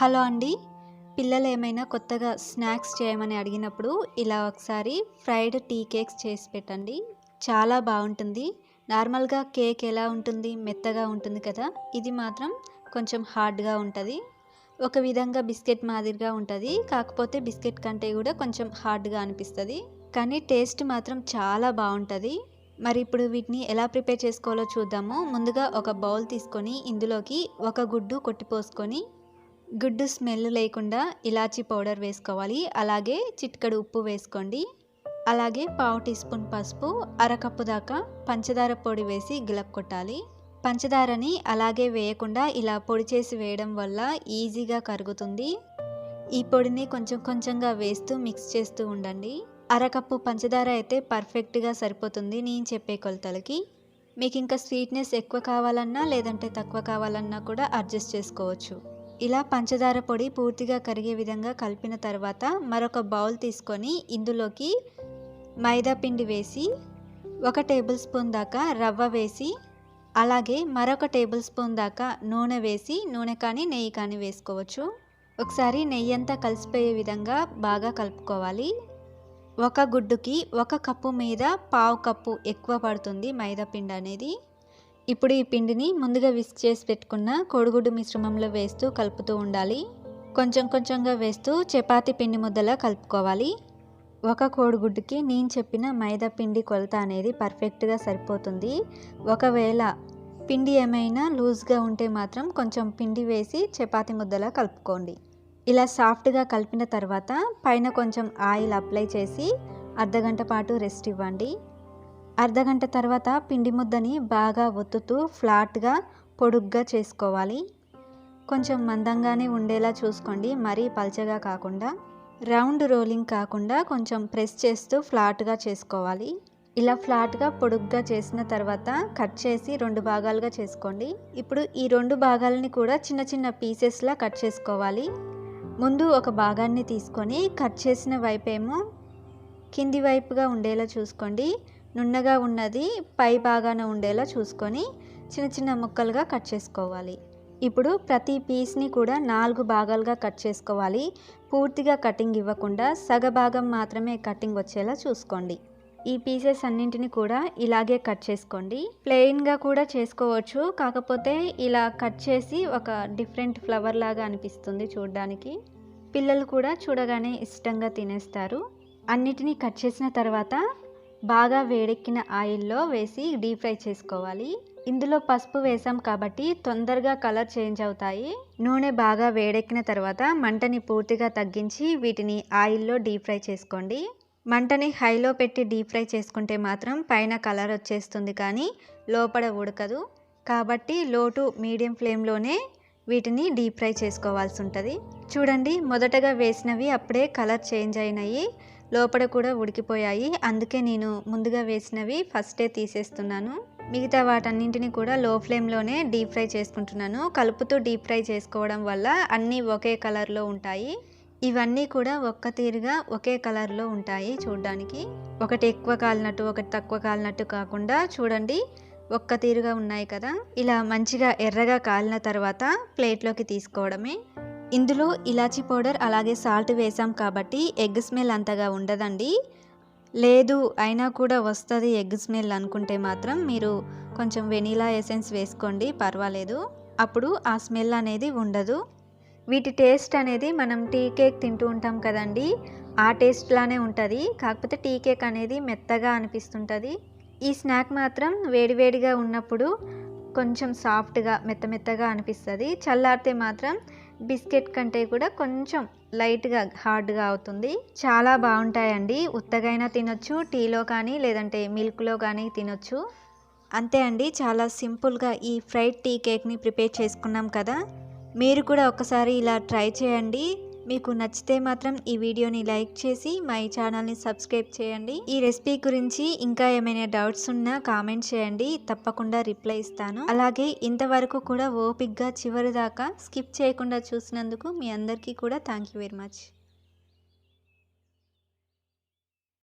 Hello అండి. పిల్లలు ఏమైనా కొత్తగా స్నాక్స్ చేయమని అడిగినప్పుడు ఇలా ఒకసారి ఫ్రైడ్ టీ కేక్స్ చేసి పెట్టండి. చాలా బాగుంటుంది. నార్మల్గా కేక్ ఎలా ఉంటుంది? మెత్తగా ఉంటుంది కదా. ఇది మాత్రం కొంచెం హార్డ్గా ఉంటుంది. ఒక విధంగా బిస్కెట్ మాదిరిగా ఉంటుంది. కాకపోతే బిస్కెట్ కంటే కూడా కొంచెం హార్డ్గా అనిపిస్తుంది. కానీ టేస్ట్ మాత్రం చాలా బాగుంటుంది. మరి ఇప్పుడు వీటిని ఎలా ప్రిపేర్ చేసుకోవాలో చూద్దాము. ముందుగా ఒక బౌల్ తీసుకొని ఇందులోకి ఒక గుడ్డు కొట్టిపోసుకొని గుడ్డు స్మెల్ లేకుండా ఇలాచీ పౌడర్ వేసుకోవాలి. అలాగే చిటికడు ఉప్పు వేసుకోండి. అలాగే పావు టీ స్పూన్ పసుపు అరకప్పు దాకా పంచదార పొడి వేసి గిలక్ కొట్టాలి. పంచదారని అలాగే వేయకుండా ఇలా పొడి చేసి వేయడం వల్ల ఈజీగా కరుగుతుంది. ఈ పొడిని కొంచెం కొంచెంగా వేస్తూ మిక్స్ చేస్తూ ఉండండి. అరకప్పు పంచదార అయితే పర్ఫెక్ట్గా సరిపోతుంది నేను చెప్పే కొలతలకి. మీకు ఇంకా స్వీట్నెస్ ఎక్కువ కావాలన్నా లేదంటే తక్కువ కావాలన్నా కూడా అడ్జస్ట్ చేసుకోవచ్చు. ఇలా పంచదార పొడి పూర్తిగా కరిగే విధంగా కలిపిన తర్వాత మరొక బౌల్ తీసుకొని ఇందులోకి మైదా పిండి వేసి ఒక టేబుల్ స్పూన్ దాకా రవ్వ వేసి అలాగే మరొక టేబుల్ స్పూన్ దాకా నూనె వేసి నూనె కానీ నెయ్యి కానీ వేసుకోవచ్చు. ఒకసారి నెయ్యి అంతా కలిసిపోయే విధంగా బాగా కలుపుకోవాలి. ఒక గుడ్డుకి ఒక కప్పు మీద పావు కప్పు ఎక్కువ పడుతుంది మైదా పిండి అనేది. ఇప్పుడు ఈ పిండిని ముందుగా విస్క్ చేసి పెట్టుకున్న కోడిగుడ్డు మిశ్రమంలో వేస్తూ కలుపుతూ ఉండాలి. కొంచెం కొంచెంగా వేస్తూ చపాతీ పిండి ముద్దలా కలుపుకోవాలి. ఒక కోడిగుడ్డుకి నేను చెప్పిన మైదా పిండి కొలత అనేది పర్ఫెక్ట్గా సరిపోతుంది. ఒకవేళ పిండి ఏమైనా లూజ్గా ఉంటే మాత్రం కొంచెం పిండి వేసి చపాతి ముద్దలా కలుపుకోండి. ఇలా సాఫ్ట్గా కలిపిన తర్వాత పైన కొంచెం ఆయిల్ అప్లై చేసి అర్ధగంట పాటు రెస్ట్ ఇవ్వండి. అర్ధగంట తర్వాత పిండి ముద్దని బాగా ఒత్తుతూ ఫ్లాట్గా పొడుగ్గా చేసుకోవాలి. కొంచెం మందంగానే ఉండేలా చూసుకోండి. మరీ పల్చగా కాకుండా రౌండ్ రోలింగ్ కాకుండా కొంచెం ప్రెస్ చేస్తూ ఫ్లాట్గా చేసుకోవాలి. ఇలా ఫ్లాట్గా పొడుగ్గా చేసిన తర్వాత కట్ చేసి రెండు భాగాలుగా చేసుకోండి. ఇప్పుడు ఈ రెండు భాగాలని కూడా చిన్న చిన్న పీసెస్లా కట్ చేసుకోవాలి. ముందు ఒక భాగాన్ని తీసుకొని కట్ చేసిన వైపేమో కింది వైపుగా ఉండేలా చూసుకోండి. నున్నగా ఉన్నది పై భాగాన ఉండేలా చూసుకొని చిన్న చిన్న ముక్కలుగా కట్ చేసుకోవాలి. ఇప్పుడు ప్రతి పీస్ని కూడా నాలుగు భాగాలుగా కట్ చేసుకోవాలి. పూర్తిగా కటింగ్ ఇవ్వకుండా సగ భాగం మాత్రమే కటింగ్ వచ్చేలా చూసుకోండి. ఈ పీసెస్ అన్నింటిని కూడా ఇలాగే కట్ చేసుకోండి. ప్లెయిన్గా కూడా చేసుకోవచ్చు. కాకపోతే ఇలా కట్ చేసి ఒక డిఫరెంట్ ఫ్లవర్ లాగా అనిపిస్తుంది చూడడానికి. పిల్లలు కూడా చూడగానే ఇష్టంగా తినేస్తారు. అన్నిటినీ కట్ చేసిన తర్వాత బాగా వేడెక్కిన ఆయిల్లో వేసి డీప్ ఫ్రై చేసుకోవాలి. ఇందులో పసుపు వేసాం కాబట్టి తొందరగా కలర్ చేంజ్ అవుతాయి. నూనె బాగా వేడెక్కిన తర్వాత మంటని పూర్తిగా తగ్గించి వీటిని ఆయిల్లో డీప్ ఫ్రై చేసుకోండి. మంటని హైలో పెట్టి డీప్ ఫ్రై చేసుకుంటే మాత్రం పైన కలర్ వచ్చేస్తుంది కానీ లోపల ఉడకదు. కాబట్టి లో టు మీడియం ఫ్లేమ్లోనే వీటిని డీప్ ఫ్రై చేసుకోవాల్సి ఉంటుంది. చూడండి మొదటగా వేసినవి అప్పుడే కలర్ చేంజ్ అయినాయి. లోపల కూడా ఉడికిపోయాయి. అందుకే నేను ముందుగా వేసినవి ఫస్టే తీసేస్తున్నాను. మిగతా వాటన్నింటిని కూడా లో ఫ్లేమ్లోనే డీప్ ఫ్రై చేసుకుంటున్నాను. కలుపుతూ డీప్ ఫ్రై చేసుకోవడం వల్ల అన్నీ ఒకే కలర్లో ఉంటాయి. ఇవన్నీ కూడా ఒక్క తీరుగా ఒకే కలర్లో ఉంటాయి చూడడానికి. ఒకటి ఎక్కువ కాలినట్టు ఒకటి తక్కువ కాలినట్టు కాకుండా చూడండి ఒక్క తీరుగా ఉన్నాయి కదా. ఇలా మంచిగా ఎర్రగా కాలిన తర్వాత ప్లేట్లోకి తీసుకోవడమే. ఇందులో ఇలాచీ పౌడర్ అలాగే సాల్ట్ వేసాం కాబట్టి ఎగ్ స్మెల్ అంతగా ఉండదండి. లేదు అయినా కూడా వస్తుంది ఎగ్ స్మెల్ అనుకుంటే మాత్రం మీరు కొంచెం వెనీలా ఎసెన్స్ వేసుకోండి పర్వాలేదు. అప్పుడు ఆ స్మెల్ అనేది ఉండదు. వీటి టేస్ట్ అనేది మనం టీ కేక్ తింటూ ఉంటాం కదండి ఆ టేస్ట్లానే ఉంటుంది. కాకపోతే టీ కేక్ అనేది మెత్తగా అనిపిస్తుంటుంది. ఈ స్నాక్ మాత్రం వేడివేడిగా ఉన్నప్పుడు కొంచెం సాఫ్ట్గా మెత్త మెత్తగా అనిపిస్తుంది. చల్లారితే మాత్రం బిస్కెట్ కంటే కూడా కొంచెం లైట్గా హార్డ్గా అవుతుంది. చాలా బాగుంటాయండి. ఉత్తగైనా తినొచ్చు టీలో కానీ లేదంటే మిల్క్లో కానీ తినొచ్చు. అంతే అండి. చాలా సింపుల్గా ఈ ఫ్రైడ్ టీ కేక్ని ప్రిపేర్ చేసుకున్నాం కదా. మీరు కూడా ఒకసారి ఇలా ట్రై చేయండి. మీకు నచ్చితే మాత్రం ఈ వీడియోని లైక్ చేసి మా ఈ ఛానల్ని సబ్స్క్రైబ్ చేయండి. ఈ రెసిపీ గురించి ఇంకా ఏమైనా డౌట్స్ ఉన్నా కామెంట్ చేయండి. తప్పకుండా రిప్లై ఇస్తాను. అలాగే ఇంతవరకు కూడా ఓపిక్గా చివరి దాకా స్కిప్ చేయకుండా చూసినందుకు మీ అందరికీ కూడా థ్యాంక్ యూ వెరీ మచ్.